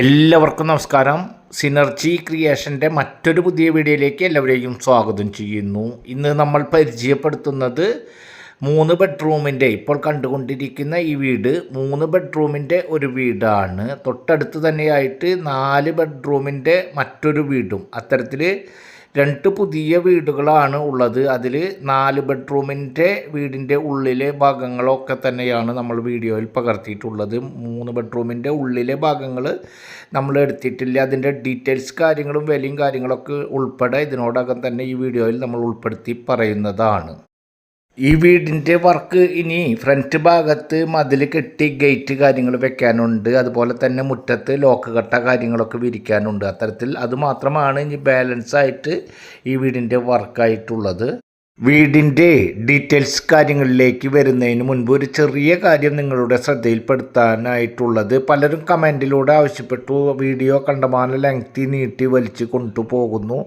എല്ലാവർക്കും നമസ്കാരം. സിനർജി ക്രിയേഷന്റെ മറ്റൊരു പുതിയ വീഡിയോയിലേക്ക് എല്ലാവരെയും സ്വാഗതം ചെയ്യുന്നു. ഇന്ന് നമ്മൾ പരിചയപ്പെടുത്തുന്നത് മൂന്ന് ബെഡ്റൂമിന്റെ ഇപ്പോൾ കണ്ടുകൊണ്ടിരിക്കുന്ന ഈ വീട് മൂന്ന് ബെഡ്റൂമിന്റെ ഒരു വീടാണ്. തൊട്ടടുത്ത് തന്നെയായിട്ട് നാല് ബെഡ്റൂമിന്റെ മറ്റൊരു വീടും. അത്തരത്തിൽ രണ്ട് പുതിയ വീടുകളാണ് ഉള്ളത്. അതിൽ നാല് ബെഡ്റൂമിന്റെ വീടിന്റെ ഉള്ളിലെ ഭാഗങ്ങളൊക്കെ തന്നെയാണ് നമ്മൾ വീഡിയോയിൽ പകർത്തിയിട്ടുള്ളത്. മൂന്ന് ബെഡ്റൂമിന്റെ ഉള്ളിലെ ഭാഗങ്ങൾ നമ്മൾ എടുത്തിട്ടില്ല. അതിന്റെ ഡീറ്റെയിൽസ് കാര്യങ്ങളും വിലയും കാര്യങ്ങളൊക്കെ ഉൾപ്പെടെ ഇതിനോടകം തന്നെ ഈ വീഡിയോയിൽ നമ്മൾ ഉൾപ്പെടുത്തി പറയുന്നതാണ്. ഈ വീടിന്റെ വർക്ക് ഇനി ഫ്രണ്ട് ഭാഗത്ത് മതിൽ കെട്ടി ഗേറ്റ് കാര്യങ്ങൾ വെക്കാനുണ്ട്. അതുപോലെ തന്നെ മുറ്റത്ത് ലോക്ക് കട്ട കാര്യങ്ങളൊക്കെ വിരിക്കാനുണ്ട്. അത്തരത്തിൽ അതുമാത്രമാണ് ഇനി ബാലൻസ് ആയിട്ട് ഈ വീടിന്റെ വർക്കായിട്ടുള്ളത് വീടിന്റെ ഡീറ്റെയിൽസ് കാര്യങ്ങളിലേക്ക് വരുന്നതിന് മുൻപ് ഒരു ചെറിയ കാര്യം നിങ്ങളുടെ ശ്രദ്ധയിൽപ്പെടുത്താനായിട്ടുള്ളത്. പലരും കമന്റിലൂടെ ആവശ്യപ്പെട്ടു വീഡിയോ കണ്ടമാനം ലെങ്തി നീട്ടി വലിച്ചു കൊണ്ടുപോകുന്നു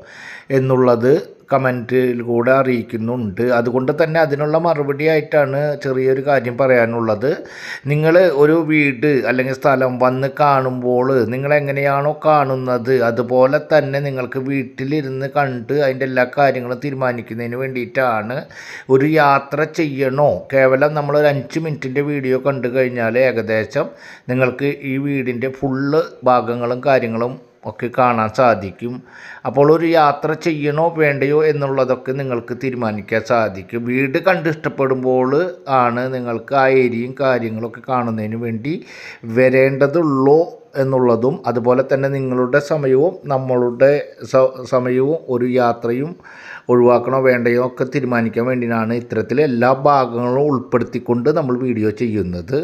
എന്നുള്ളത് കമന്റിലൂടെ അറിയിക്കുന്നുണ്ട്. അതുകൊണ്ട് തന്നെ അതിനുള്ള മറുപടി ആയിട്ടാണ് ചെറിയൊരു കാര്യം പറയാനുള്ളത്. നിങ്ങൾ ഒരു വീട് അല്ലെങ്കിൽ സ്ഥലം വന്ന് കാണുമ്പോൾ നിങ്ങൾ എങ്ങനെയാണോ കാണുന്നത് അതുപോലെ തന്നെ നിങ്ങൾക്ക് വീട്ടിലിരുന്ന് കണ്ട് അതിന്റെ എല്ലാ കാര്യങ്ങളും തീരുമാനിക്കുന്നതിന് വേണ്ടിയിട്ടാണ് ഒരു യാത്ര ചെയ്യണോ? കേവലം നമ്മൾ ഒരു അഞ്ച് മിനിറ്റിന്റെ വീഡിയോ കണ്ടു കഴിഞ്ഞാൽ ഏകദേശം നിങ്ങൾക്ക് ഈ വീടിന്റെ ഫുള്ള് ഭാഗങ്ങളും കാര്യങ്ങളും ഒക്കെ കാണാൻ സാധിക്കും. അപ്പോൾ ഒരു യാത്ര ചെയ്യണോ വേണ്ടയോ എന്നുള്ളതൊക്കെ നിങ്ങൾക്ക് തീരുമാനിക്കാൻ സാധിക്കും. വീട് കണ്ടിഷ്ടപ്പെടുമ്പോൾ ആണ് നിങ്ങൾക്ക് ആ ഏരിയയും കാര്യങ്ങളൊക്കെ കാണുന്നതിന് വേണ്ടി വരേണ്ടതുള്ളൂ എന്നുള്ളതും അതുപോലെ തന്നെ നിങ്ങളുടെ സമയവും നമ്മളുടെ സമയവും ഒരു യാത്രയും ഒഴിവാക്കണോ വേണ്ടയോ ഒക്കെ തീരുമാനിക്കാൻ വേണ്ടിയാണ് ഇത്തരത്തിൽ എല്ലാ ഭാഗങ്ങളും ഉൾപ്പെടുത്തിക്കൊണ്ട് നമ്മൾ വീഡിയോ ചെയ്യുന്നത്.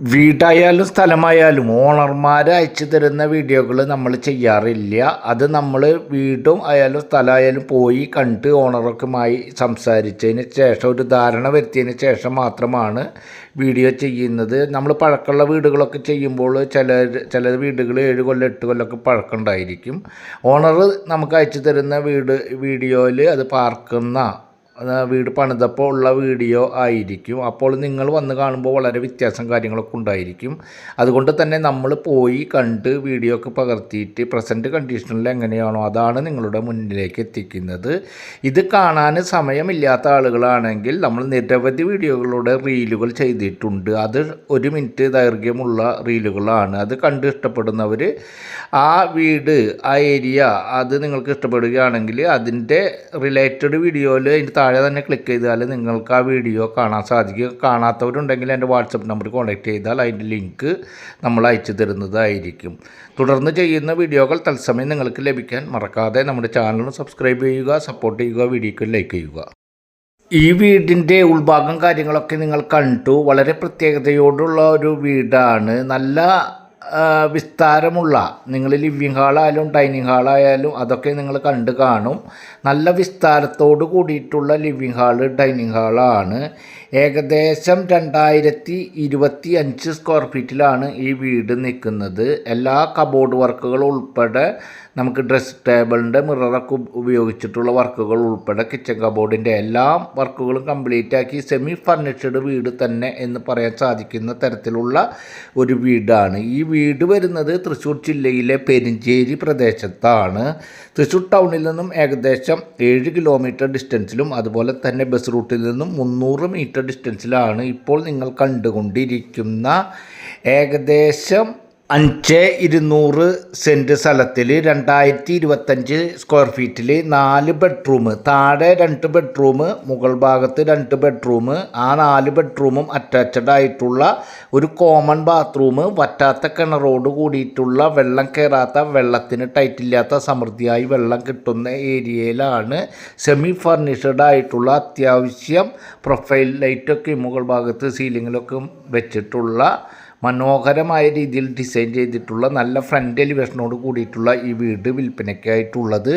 വീടായാലും സ്ഥലമായാലും ഓണർമാർ അയച്ചു തരുന്ന വീഡിയോകൾ നമ്മൾ ചെയ്യാറില്ല. അത് നമ്മൾ വീടും ആയാലും സ്ഥലമായാലും പോയി കണ്ട് ഓണറൊക്കെയുമായി സംസാരിച്ചതിന് ശേഷം ഒരു ധാരണ വരുത്തിയതിന് ശേഷം മാത്രമാണ് വീഡിയോ ചെയ്യുന്നത്. നമ്മൾ പഴക്കമുള്ള വീടുകളൊക്കെ ചെയ്യുമ്പോൾ ചില ചില വീടുകൾ ഏഴ് കൊല്ലം എട്ട് കൊല്ലമൊക്കെ പഴക്കമുണ്ടായിരിക്കും. ഓണർ നമുക്ക് അയച്ചു തരുന്ന വീട് വീഡിയോയിൽ അത് പാർക്കുന്ന വീട് പണിതപ്പോൾ ഉള്ള വീഡിയോ ആയിരിക്കും. അപ്പോൾ നിങ്ങൾ വന്ന് കാണുമ്പോൾ വളരെ വ്യത്യാസം കാര്യങ്ങളൊക്കെ ഉണ്ടായിരിക്കും. അതുകൊണ്ട് തന്നെ നമ്മൾ പോയി കണ്ട് വീഡിയോ ഒക്കെ പകർത്തിയിട്ട് പ്രസന്റ് കണ്ടീഷനിൽ എങ്ങനെയാണോ അതാണ് നിങ്ങളുടെ മുന്നിലേക്ക് എത്തിക്കുന്നത്. ഇത് കാണാൻ സമയമില്ലാത്ത ആളുകളാണെങ്കിൽ നമ്മൾ നിരവധി വീഡിയോകളുടെ റീലുകൾ ചെയ്തിട്ടുണ്ട്. അത് ഒരു മിനിറ്റ് ദൈർഘ്യമുള്ള റീലുകളാണ്. അത് കണ്ട് ഇഷ്ടപ്പെടുന്നവർ ആ വീട് ആ ഏരിയ അത് നിങ്ങൾക്ക് ഇഷ്ടപ്പെടുകയാണെങ്കിൽ അതിന്റെ റിലേറ്റഡ് വീഡിയോയിൽ അതിന്റെ താഴെ തന്നെ ക്ലിക്ക് ചെയ്താൽ നിങ്ങൾക്ക് ആ വീഡിയോ കാണാൻ സാധിക്കും. കാണാത്തവരുണ്ടെങ്കിൽ എന്റെ വാട്സപ്പ് നമ്പർ കോൺടാക്ട് ചെയ്താൽ അതിന്റെ ലിങ്ക് നമ്മൾ അയച്ചു തരുന്നതായിരിക്കും. തുടർന്ന് ചെയ്യുന്ന വീഡിയോകൾ തത്സമയം നിങ്ങൾക്ക് ലഭിക്കാൻ മറക്കാതെ നമ്മുടെ ചാനൽ സബ്സ്ക്രൈബ് ചെയ്യുക സപ്പോർട്ട് ചെയ്യുക വീഡിയോക്ക് ലൈക്ക് ചെയ്യുക. ഈ വീടിന്റെ ഉൾഭാഗം കാര്യങ്ങളൊക്കെ നിങ്ങൾ കണ്ടു. വളരെ പ്രത്യേകതയോടുള്ള ഒരു വീടാണ്. നല്ല വിസ്താരമുള്ള നിങ്ങൾ ലിവിങ് ഹാളായാലും ഡൈനിങ് ഹാളായാലും അതൊക്കെ നിങ്ങൾ കണ്ട് കാണും. നല്ല വിസ്താരത്തോട് കൂടിയിട്ടുള്ള ലിവിങ് ഹാൾ ഡൈനിങ് ഹാളാണ്. ഏകദേശം രണ്ടായിരത്തി ഇരുപത്തി അഞ്ച് സ്ക്വയർ ഫീറ്റിലാണ് ഈ വീട് നിൽക്കുന്നത്. എല്ലാ കബോർഡ് വർക്കുകൾ ഉൾപ്പെടെ നമുക്ക് ഡ്രസ് ടേബിളിന്റെ മിററൊക്കെ ഉപയോഗിച്ചിട്ടുള്ള വർക്കുകൾ ഉൾപ്പെടെ കിച്ചൺ കബോർഡിന്റെ എല്ലാ വർക്കുകളും കംപ്ലീറ്റ് ആക്കി സെമി ഫർണിഷ്ഡ് വീട് തന്നെ എന്ന് പറയാൻ സാധിക്കുന്ന തരത്തിലുള്ള ഒരു വീടാണ്. ഈ വീട് വരുന്നത് തൃശ്ശൂർ ജില്ലയിലെ പെരിഞ്ചേരി പ്രദേശത്താണ്. തൃശ്ശൂർ ടൗണിൽ നിന്നും ഏകദേശം ഏഴ് കിലോമീറ്റർ ഡിസ്റ്റൻസിലും അതുപോലെ തന്നെ ബസ് റൂട്ടിൽ നിന്നും മുന്നൂറ് മീറ്റർ ഡിസ്റ്റൻസിലാണ് ഇപ്പോൾ നിങ്ങൾ കണ്ടുകൊണ്ടിരിക്കുന്ന ഏകദേശം അഞ്ച് ഇരുന്നൂറ് സെന്റ് സ്ഥലത്തിൽ രണ്ടായിരത്തി ഇരുപത്തഞ്ച് സ്ക്വയർ ഫീറ്റിൽ നാല് ബെഡ്റൂം താഴെ രണ്ട് ബെഡ്റൂം മുകൾ ഭാഗത്ത് രണ്ട് ബെഡ്റൂം ആ നാല് ബെഡ്റൂമും അറ്റാച്ച്ഡ് ആയിട്ടുള്ള ഒരു കോമൺ ബാത്റൂം വറ്റാത്ത കിണറോട് കൂടിയിട്ടുള്ള വെള്ളം കയറാത്ത വെള്ളത്തിന് ടൈറ്റില്ലാത്ത സമൃദ്ധിയായി വെള്ളം കിട്ടുന്ന ഏരിയയിലാണ് സെമി ഫർണിഷ്ഡ് ആയിട്ടുള്ള അത്യാവശ്യം പ്രൊഫൈൽ ലൈറ്റൊക്കെ മുകൾ ഭാഗത്ത് സീലിങ്ങിലൊക്കെ വെച്ചിട്ടുള്ള മനോഹരമായ രീതിയിൽ ഡിസൈൻ ചെയ്തിട്ടുള്ള നല്ല ഫ്രണ്ട് എലിവേഷനോട് കൂടിയിട്ടുള്ള ഈ വീട് വിൽപ്പനയ്ക്കായിട്ടുള്ളത്.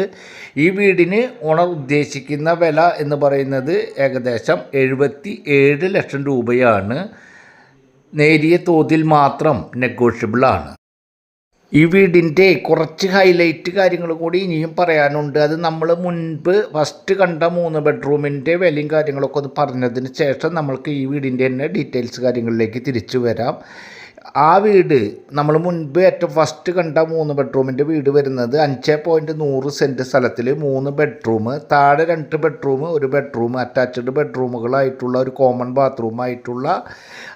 ഈ വീടിന് ഓണർ ഉദ്ദേശിക്കുന്ന വില എന്ന് പറയുന്നത് ഏകദേശം എഴുപത്തി ഏഴ് ലക്ഷം രൂപയാണ്. നേരിയ തോതിൽ മാത്രം നെഗോഷ്യബിളാണ് ഈ വീടിന്റെ കുറച്ച് ഹൈലൈറ്റ് കാര്യങ്ങൾ കൂടി ഇനിയും പറയാനുണ്ട്. അത് നമ്മൾ മുൻപ് ഫസ്റ്റ് കണ്ട മൂന്ന് ബെഡ്റൂമിന്റെ വിലയും കാര്യങ്ങളൊക്കെ ഒന്ന് പറഞ്ഞതിന് ശേഷം നമ്മൾക്ക് ഈ വീടിന്റെ തന്നെ ഡീറ്റെയിൽസ് കാര്യങ്ങളിലേക്ക് തിരിച്ചു വരാം. ആ വീട് നമ്മൾ മുൻപ് ഏറ്റവും ഫസ്റ്റ് കണ്ട മൂന്ന് ബെഡ്റൂമിന്റെ വീട് വരുന്നത് അഞ്ച് പോയിന്റ് നൂറ് സെന്റ് സ്ഥലത്തിൽ മൂന്ന് ബെഡ്റൂം താഴെ രണ്ട് ബെഡ്റൂം ഒരു ബെഡ്റൂം അറ്റാച്ച്ഡ് ബെഡ്റൂമുകളായിട്ടുള്ള ഒരു കോമൺ ബാത്റൂം ആയിട്ടുള്ള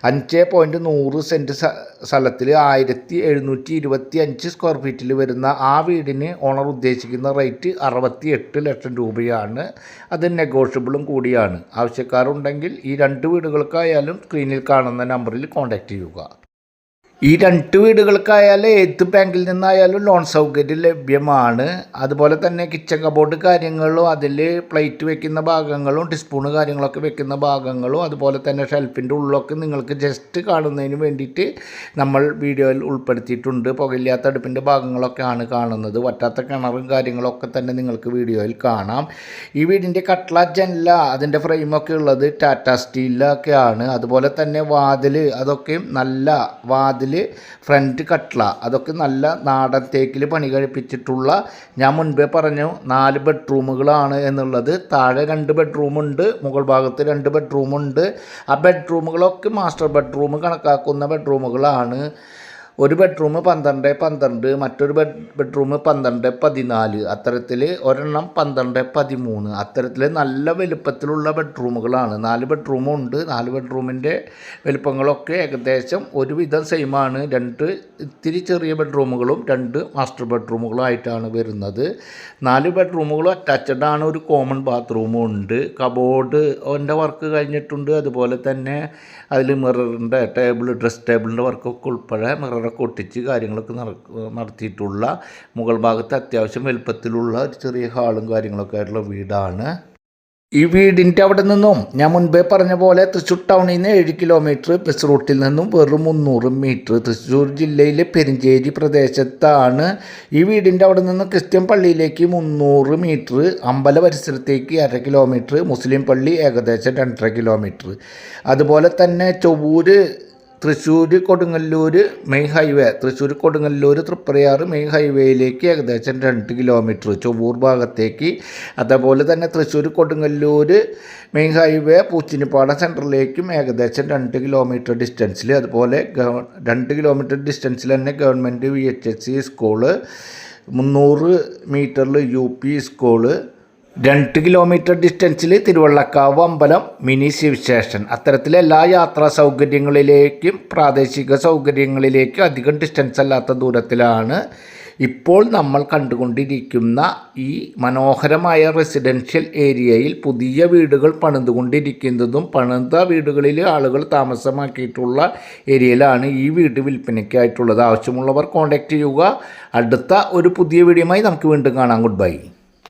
അഞ്ച് പോയിന്റ് നൂറ് സെന്റ് സ്ഥലത്തിൽ ആയിരത്തി എഴുന്നൂറ്റി ഇരുപത്തി അഞ്ച് സ്ക്വയർ ഫീറ്റിൽ വരുന്ന ആ വീടിന് ഓണർ ഉദ്ദേശിക്കുന്ന റേറ്റ് അറുപത്തി എട്ട് ലക്ഷം രൂപയാണ്. അത് നെഗോഷ്യബിളും കൂടിയാണ്. ആവശ്യക്കാരുണ്ടെങ്കിൽ ഈ രണ്ട് വീടുകൾക്കായാലും സ്ക്രീനിൽ കാണുന്ന നമ്പറിൽ കോൺടാക്റ്റ് ചെയ്യുക. ഈ രണ്ട് വീടുകൾക്കായാലും ഏത് ബാങ്കിൽ നിന്നായാലും ലോൺ സൗകര്യം ലഭ്യമാണ്. അതുപോലെ തന്നെ കിച്ചൺ കബോർഡ് കാര്യങ്ങളും അതിൽ പ്ലേറ്റ് വെക്കുന്ന ഭാഗങ്ങളും ടിസ്പൂണ് കാര്യങ്ങളൊക്കെ വെക്കുന്ന ഭാഗങ്ങളും അതുപോലെ തന്നെ ഷെൽഫിന്റെ ഉള്ളിലൊക്കെ നിങ്ങൾക്ക് ജസ്റ്റ് കാണുന്നതിന് വേണ്ടിയിട്ട് നമ്മൾ വീഡിയോയിൽ ഉൾപ്പെടുത്തിയിട്ടുണ്ട്. പുകയില്ലാത്ത അടുപ്പിന്റെ ഭാഗങ്ങളൊക്കെയാണ് കാണുന്നത്. വറ്റാത്ത കിണറും കാര്യങ്ങളൊക്കെ തന്നെ നിങ്ങൾക്ക് വീഡിയോയിൽ കാണാം. ഈ വീടിന്റെ കട്ട്ല ജനല അതിന്റെ ഫ്രെയിമൊക്കെ ഉള്ളത് ടാറ്റ സ്റ്റീലൊക്കെയാണ് അതുപോലെ തന്നെ വാതിൽ അതൊക്കെ നല്ല വാതിൽ ഫ്രണ്ട് കട്ട്ള അതൊക്കെ നല്ല നാടൻ തേക്കിൽ പണി കഴിപ്പിച്ചിട്ടുള്ള ഞാൻ മുൻപേ പറഞ്ഞു നാല് ബെഡ്റൂമുകളാണ് എന്നുള്ളത്. താഴെ രണ്ട് ബെഡ്റൂമുണ്ട് മുകൾ ഭാഗത്ത് രണ്ട് ബെഡ്റൂമുണ്ട്. ആ ബെഡ്റൂമുകളൊക്കെ മാസ്റ്റർ ബെഡ്റൂം കണക്കാക്കുന്ന ബെഡ്റൂമുകളാണ്. ഒരു ബെഡ്റൂം പന്ത്രണ്ട് പന്ത്രണ്ട് മറ്റൊരു ബെഡ് ബെഡ്റൂം പന്ത്രണ്ട് പതിനാല്. അത്തരത്തിൽ ഒരെണ്ണം പന്ത്രണ്ട് പതിമൂന്ന്. അത്തരത്തിൽ നല്ല വലുപ്പത്തിലുള്ള ബെഡ്റൂമുകളാണ് നാല് ബെഡ്റൂമും ഉണ്ട്. നാല് ബെഡ്റൂമിന്റെ വലുപ്പങ്ങളൊക്കെ ഏകദേശം ഒരുവിധം സെയിമാണ് രണ്ട് ഇത്തിരി ചെറിയ ബെഡ്റൂമുകളും രണ്ട് മാസ്റ്റർ ബെഡ്റൂമുകളും ആയിട്ടാണ് വരുന്നത്. നാല് ബെഡ്റൂമുകളും അറ്റാച്ചഡ് ആണ്. ഒരു കോമൺ ബാത്റൂമും ഉണ്ട്. കബോർഡ് എന്റെ വർക്ക് കഴിഞ്ഞിട്ടുണ്ട്. അതുപോലെ തന്നെ അതിൽ മിററിന്റെ ടേബിൾ ഡ്രസ് ടേബിളിന്റെ വർക്കൊക്കെ ഉൾപ്പെടെ മിററൊക്കെ ഒട്ടിച്ച് കാര്യങ്ങളൊക്കെ നടത്തിയിട്ടുള്ള മുകൾ ഭാഗത്ത് അത്യാവശ്യം വലുപ്പത്തിലുള്ള ഒരു ചെറിയ ഹാളും കാര്യങ്ങളൊക്കെ ആയിട്ടുള്ള വീടാണ്. ഈ വീടിന്റെ അവിടെ നിന്നും ഞാൻ മുൻപേ പറഞ്ഞ പോലെ തൃശ്ശൂർ ടൗണിൽ നിന്ന് ഏഴ് കിലോമീറ്റർ ബസ് റൂട്ടിൽ നിന്നും വെറും മുന്നൂറ് മീറ്റർ. തൃശ്ശൂർ ജില്ലയിലെ പെരിഞ്ചേരി പ്രദേശത്താണ് ഈ വീടിന്റെ അവിടെ നിന്ന് ക്രിസ്ത്യൻ പള്ളിയിലേക്ക് മുന്നൂറ് മീറ്റർ അമ്പല പരിസരത്തേക്ക് അര കിലോമീറ്റർ മുസ്ലിം പള്ളി ഏകദേശം രണ്ടര കിലോമീറ്റർ. അതുപോലെ തന്നെ Chovvur Thrissur Kodungallur main highway Thrissur Kodungallur Triprayar main ഹൈവേയിലേക്ക് ഏകദേശം രണ്ട് കിലോമീറ്റർ ചൊവ്വൂർ ഭാഗത്തേക്ക്. അതേപോലെ തന്നെ തൃശ്ശൂർ കൊടുങ്ങല്ലൂർ മെയിൻ ഹൈവേ പൂച്ചിനിപ്പാട സെന്ററിലേക്കും ഏകദേശം രണ്ട് കിലോമീറ്റർ ഡിസ്റ്റൻസിൽ അതുപോലെ രണ്ട് കിലോമീറ്റർ ഡിസ്റ്റൻസിൽ തന്നെ government V H S C school മുന്നൂറ് മീറ്ററിൽ യു പി സ്കൂൾ രണ്ട് കിലോമീറ്റർ ഡിസ്റ്റൻസിൽ തിരുവള്ളക്കാവ് അമ്പലം മിനി ശിവശേഷൻ അത്തരത്തിലെ എല്ലാ യാത്രാ സൗകര്യങ്ങളിലേക്കും പ്രാദേശിക സൗകര്യങ്ങളിലേക്കും അധികം ഡിസ്റ്റൻസ് അല്ലാത്ത ദൂരത്തിലാണ് ഇപ്പോൾ നമ്മൾ കണ്ടുകൊണ്ടിരിക്കുന്ന ഈ മനോഹരമായ റെസിഡൻഷ്യൽ ഏരിയയിൽ പുതിയ വീടുകൾ പണിതുകൊണ്ടിരിക്കുന്നതും പണിത വീടുകളിൽ ആളുകൾ താമസമാക്കിയിട്ടുള്ള ഏരിയയിലാണ് ഈ വീട് വിൽപ്പനയ്ക്കായിട്ടുള്ളത്. ആവശ്യമുള്ളവർ കോൺടാക്റ്റ് ചെയ്യുക. അടുത്ത ഒരു പുതിയ വീഡിയോയുമായി നമുക്ക് വീണ്ടും കാണാം. Good bye